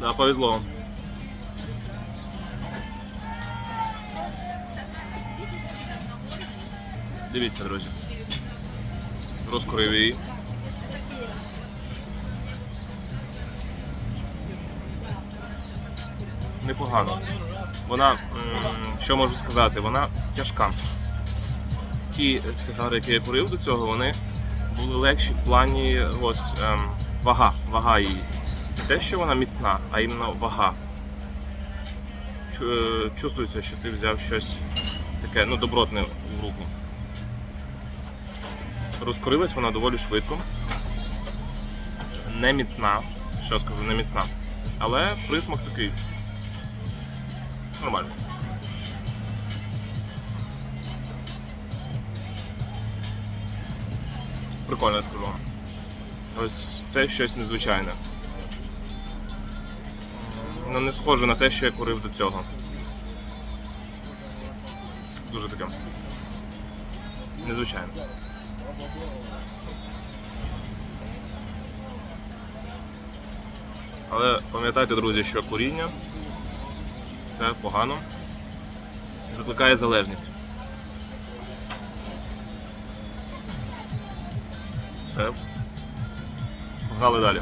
Да, повезло. Дивіться, друзі. Розкурив її. Непогано. Вона, що можу сказати, вона тяжка. Ті сигари, які я курив до цього, вони були легші в плані ось ем, вага, вага її. Не те, що вона міцна, а іменно вага. Е, Чувствується, що ти взяв щось таке, ну, добротне в руку. Розкурилась вона доволі швидко. Не міцна, що скажу, не міцна. Але присмак такий. Нормально. Прикольно я скажу. вам. Ось це щось незвичайне. Ну, не схоже на те, що я курив до цього. Дуже таке. Незвичайно. Але пам'ятайте, друзі, що куріння це погано. Викликає залежність. Все. Погнали далі.